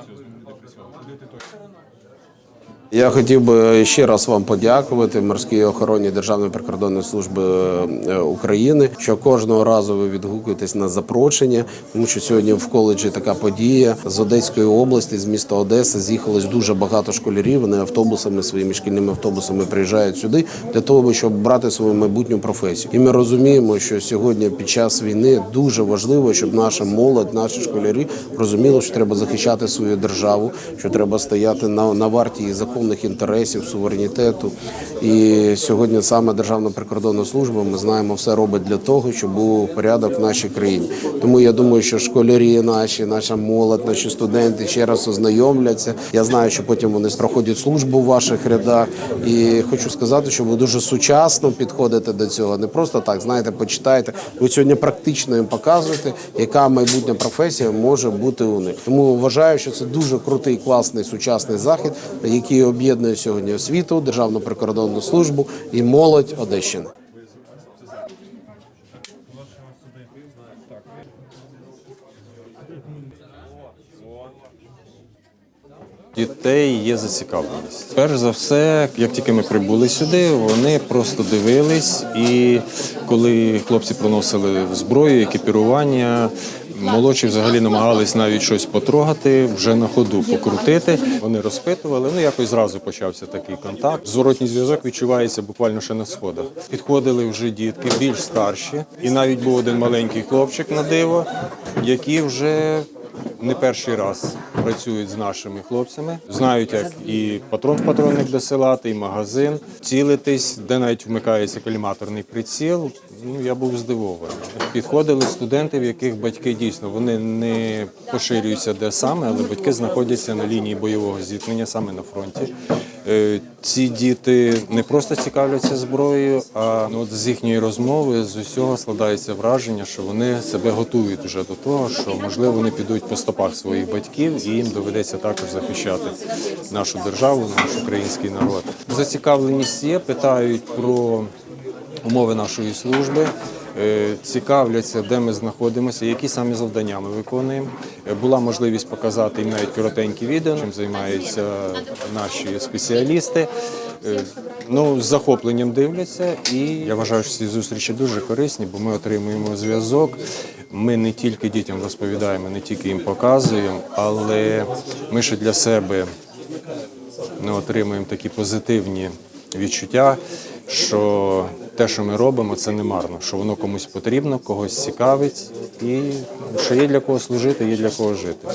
Все, змінити присягу. Куди ти точно? Я хотів би ще раз вам подякувати морській охороні Державної прикордонної служби е, України, що кожного разу ви відгукуєтесь на запрошення, тому що сьогодні в коледжі така подія з Одеської області, з міста Одеса з'їхалось дуже багато школярів. Вони автобусами своїми шкільними автобусами приїжджають сюди для того, щоб брати свою майбутню професію. І ми розуміємо, що сьогодні під час війни дуже важливо, щоб наша молодь, наші школярі розуміли, що треба захищати свою державу, що треба стояти на, на варті її законних інтересів, суверенітету. І сьогодні саме Державна прикордонна служба, ми знаємо, все робить для того, щоб був порядок в нашій країні. Тому я думаю, що школярі наші, наша молодь, наші студенти ще раз ознайомляться. Я знаю, що потім вони проходять службу в ваших рядах. І хочу сказати, що ви дуже сучасно підходите до цього. Не просто так, знаєте, почитайте. Ви сьогодні практично їм показуєте, яка майбутня професія може бути у них. Тому вважаю, що це дуже крутий, класний сучасний захід, який об'єднує сьогодні освіту, Державну прикордонну службу і молодь Одещини. Дітей є зацікавленість. Перш за все, як тільки ми прибули сюди, вони просто дивились, і коли хлопці приносили зброю, екіпірування, молодші взагалі намагались навіть щось потрогати, вже на ходу покрутити. Вони розпитували. Ну якось зразу почався такий контакт. Зворотній зв'язок відчувається буквально ще на сходах. Підходили вже дітки більш старші, і навіть був один маленький хлопчик на диво, який вже не перший раз працюють з нашими хлопцями, знають, як і патрон в патронник досилати, і магазин, цілитись, де навіть вмикається коліматорний приціл. Ну я був здивований. Підходили студенти, в яких батьки дійсно вони не поширюються де саме, але батьки знаходяться на лінії бойового зіткнення саме на фронті. Е, Ці діти не просто цікавляться зброєю, а ну, от з їхньої розмови з усього складається враження, що вони себе готують вже до того, що можливо вони підуть по стопах своїх батьків, і їм доведеться також захищати нашу державу, наш український народ. Зацікавленість є, питають про умови нашої служби. е, Цікавляться, де ми знаходимося, які саме завдання ми виконуємо. Е, Була можливість показати їм навіть коротенькі відео, чим займаються наші спеціалісти. Е, Ну, з захопленням дивляться, і я вважаю, що ці зустрічі дуже корисні, бо ми отримуємо зв'язок. Ми не тільки дітям розповідаємо, не тільки їм показуємо, але ми ще для себе ми отримуємо такі позитивні відчуття, що те, що ми робимо, це не марно, що воно комусь потрібно, когось цікавить, і що є для кого служити, є для кого жити.